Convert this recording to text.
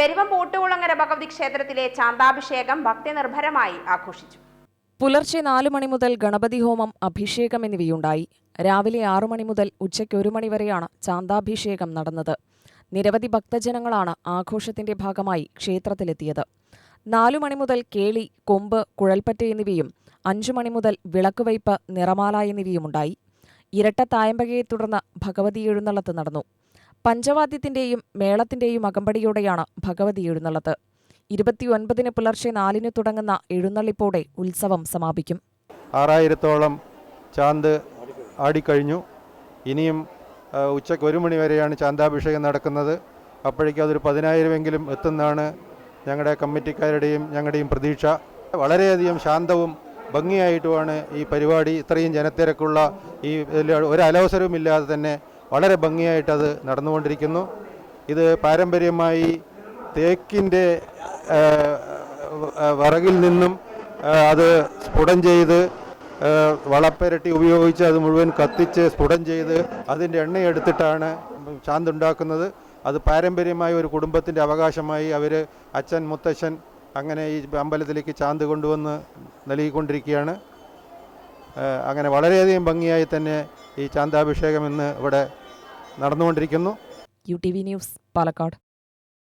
പെരുവം പൂട്ടുകുളങ്ങര ഭഗവതി ക്ഷേത്രത്തിലെ ചാന്താഭിഷേകം ഭക്തിനിർഭരമായി ആഘോഷിച്ചു. പുലർച്ചെ നാലു മണി മുതൽ ഗണപതി ഹോമം അഭിഷേകം എന്നിവയുണ്ടായി. രാവിലെ ആറു മണി മുതൽ ഉച്ചയ്ക്ക് ഒരു മണി വരെയാണ് ചാന്താഭിഷേകം നടന്നത്. നിരവധി ഭക്തജനങ്ങളാണ് ആഘോഷത്തിന്റെ ഭാഗമായി ക്ഷേത്രത്തിലെത്തിയത്. നാലു മണി മുതൽ കേളി കൊമ്പ് കുഴൽപ്പറ്റ എന്നിവയും അഞ്ചു മണി മുതൽ വിളക്ക് വിളക്കുവയ്പ് നിറമാല എന്നിവയുമുണ്ടായി. ഇരട്ട തായമ്പകയെ തുടർന്ന് ഭഗവതി എഴുന്നള്ളത്ത് നടന്നു. പഞ്ചവാദ്യത്തിന്റെയും മേളത്തിന്റെയും അകമ്പടിയോടെയാണ് ഭഗവതി എഴുന്നള്ളത്ത്. ഇരുപത്തിയൊൻപതിന് പുലർച്ചെ നാലിന് തുടങ്ങുന്ന എഴുന്നള്ളിപ്പോടെ ഉത്സവം സമാപിക്കും. ആറായിരത്തോളം ചാന്ത് ആടിക്കഴിഞ്ഞു. ഇനിയും ഉച്ചയ്ക്ക് ഒരു മണി വരെയാണ് ചാന്താഭിഷേകം നടക്കുന്നത്. അപ്പോഴേക്കും അതൊരു പതിനായിരമെങ്കിലും എത്തുന്നതാണ് ഞങ്ങളുടെ കമ്മിറ്റിക്കാരുടെയും ഞങ്ങളുടെയും പ്രതീക്ഷ. വളരെയധികം ശാന്തവും ഭംഗിയായിട്ടുമാണ് ഈ പരിപാടി. ഇത്രയും ജനത്തിരക്കുള്ള ഈ ഇതിൽ ഒരു അലവസരവുമില്ലാതെ തന്നെ വളരെ ഭംഗിയായിട്ടത് നടന്നുകൊണ്ടിരിക്കുന്നു. ഇത് പാരമ്പര്യമായി തേക്കിന്റെ വിറകിൽ നിന്നും അത് സ്ഫുടം ചെയ്ത് വളപ്പരട്ടി ഉപയോഗിച്ച് അത് മുഴുവൻ കത്തിച്ച് സ്ഫുടം ചെയ്ത് അതിന്റെ എണ്ണയെടുത്തിട്ടാണ് ചാന്തുണ്ടാക്കുന്നത്. അത് പാരമ്പര്യമായ ഒരു കുടുംബത്തിന്റെ അവകാശമായി അവർ അച്ഛൻ മുത്തച്ഛൻ അങ്ങനെ ഈ അമ്പലത്തിലേക്ക് ചാന്ത് കൊണ്ടുവന്ന് നൽകിക്കൊണ്ടിരിക്കുകയാണ്. അങ്ങനെ വളരെയധികം ഭംഗിയായി തന്നെ ഈ ചാന്താഭിഷേകം ഇന്ന് ഇവിടെ നടന്നുകൊണ്ടിരിക്കുന്നു. U T V news Palakkad.